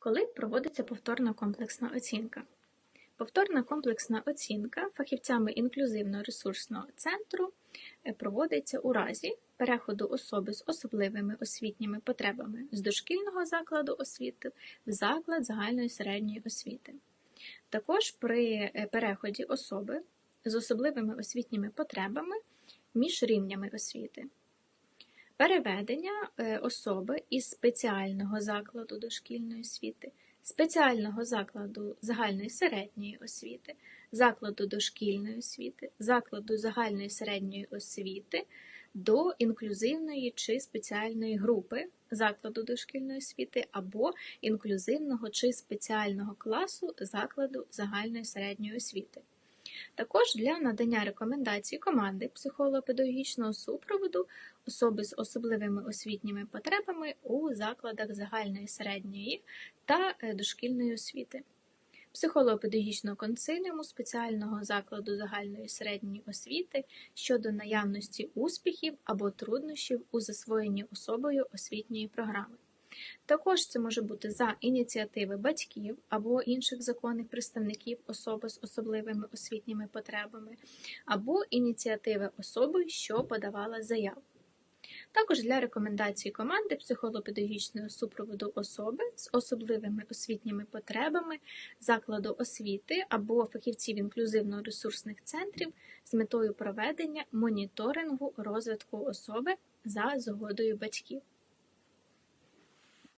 Коли проводиться повторна комплексна оцінка? Повторна комплексна оцінка фахівцями інклюзивно-ресурсного центру е, проводиться у разі переходу особи з особливими освітніми потребами з дошкільного закладу освіти в заклад загальної середньої освіти. Також при е, переході особи з особливими освітніми потребами між рівнями освіти. Переведення е, особи із спеціального закладу дошкільної освіти, спеціального закладу загальної середньої освіти, закладу дошкільної освіти, закладу загальної середньої освіти до інклюзивної чи спеціальної групи закладу дошкільної освіти або інклюзивного чи спеціального класу закладу загальної середньої освіти. Також для надання рекомендацій команди психолого-педагогічного супроводу особи з особливими освітніми потребами у закладах загальної середньої та е, дошкільної освіти, психолого-педагогічного консиліуму спеціального закладу загальної середньої освіти щодо наявності успіхів або труднощів у засвоєнні особою освітньої програми. Також це може бути за ініціативи батьків або інших законних представників особи з особливими освітніми потребами, або ініціативи особи, що подавала заяву. Також для рекомендацій команди психолого-педагогічного супроводу особи з особливими освітніми потребами закладу освіти або фахівців інклюзивно-ресурсних центрів з метою проведення моніторингу розвитку особи за згодою батьків.